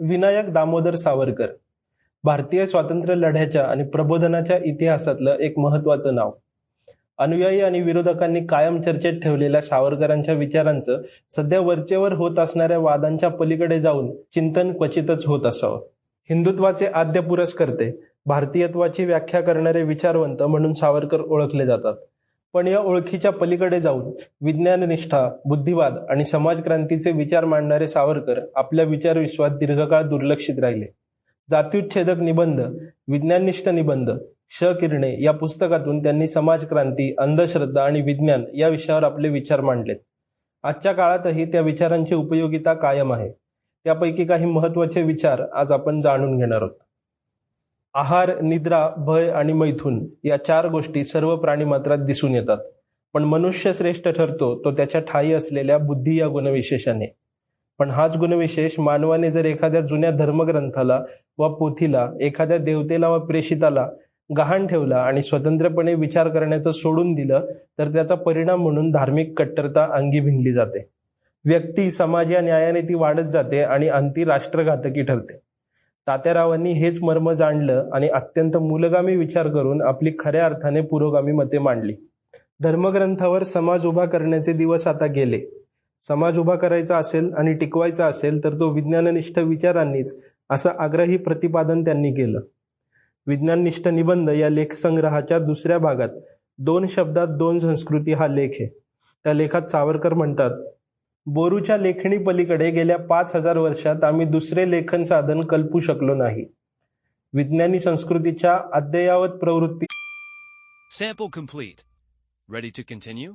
विनायक दामोदर सावरकर. भारतीय स्वातंत्र्य लढ्याच्या आणि प्रबोधनाच्या इतिहासातलं एक महत्वाचं नाव. अनुयायी आणि विरोधकांनी कायम चर्चेत ठेवलेल्या सावरकरांच्या विचारांचं सध्या वरचेवर होत असणाऱ्या वादांच्या पलीकडे जाऊन चिंतन क्वचितच होत असावं. हिंदुत्वाचे आद्य पुरस्कर्ते भारतीयत्वाची व्याख्या करणारे विचारवंत म्हणून सावरकर ओळखले जातात. पण या ओळखीच्या पलीकडे जाऊन विज्ञाननिष्ठा बुद्धिवाद आणि समाजक्रांतीचे विचार मांडणारे सावरकर आपल्या विचार विश्वात दीर्घकाळ दुर्लक्षित राहिले. जातीच्छेदक निबंध विज्ञाननिष्ठ निबंध श किरणे या पुस्तकातून त्यांनी समाजक्रांती अंधश्रद्धा आणि विज्ञान या विषयावर आपले विचार मांडलेत. आजच्या काळातही त्या विचारांची उपयोगिता कायम आहे. त्यापैकी काही महत्त्वाचे विचार आज आपण जाणून घेणार आहोत. आहार निद्रा भय आणि मैथून या चार गोष्टी सर्व प्राणीमात्रात दिसून येतात. पण मनुष्य श्रेष्ठ ठरतो तो त्याच्या ठाई असलेल्या बुद्धी या गुणविशेषाने. पण हाच गुणविशेष मानवाने जर एखाद्या जुन्या धर्मग्रंथाला व पोथीला एखाद्या देवतेला व प्रेषिताला गहाण ठेवला आणि स्वतंत्रपणे विचार करण्याचं सोडून दिलं तर त्याचा परिणाम म्हणून धार्मिक कट्टरता अंगी भिनली जाते. व्यक्ती समाज या न्यायाने ती वाढत जाते आणि अंती राष्ट्रघातकी ठरते. तात्यारावांनी हेच मर्म जाणलं आणि अत्यंत मूलगामी विचार करून आपली खऱ्या अर्थाने पुरोगामी मते मांडली. धर्मग्रंथावर समाज उभा करण्याचे दिवस आता गेले. समाज उभा करायचा असेल आणि टिकवायचा असेल तर तो विज्ञाननिष्ठ विचारांनीच असं आग्रही प्रतिपादन त्यांनी केलं. विज्ञाननिष्ठ निबंध या लेखसंग्रहाच्या दुसऱ्या भागात दोन शब्दात दोन संस्कृती हा लेख आहे. त्या लेखात सावरकर म्हणतात बोरूच्या लेखणी पलीकडे गेल्या पाच हजार वर्षात आम्ही दुसरे लेखन साधन कल्पू शकलो नाही विज्ञानी संस्कृतीच्या अद्ययावत प्रवृत्ती Sample complete. Ready to continue?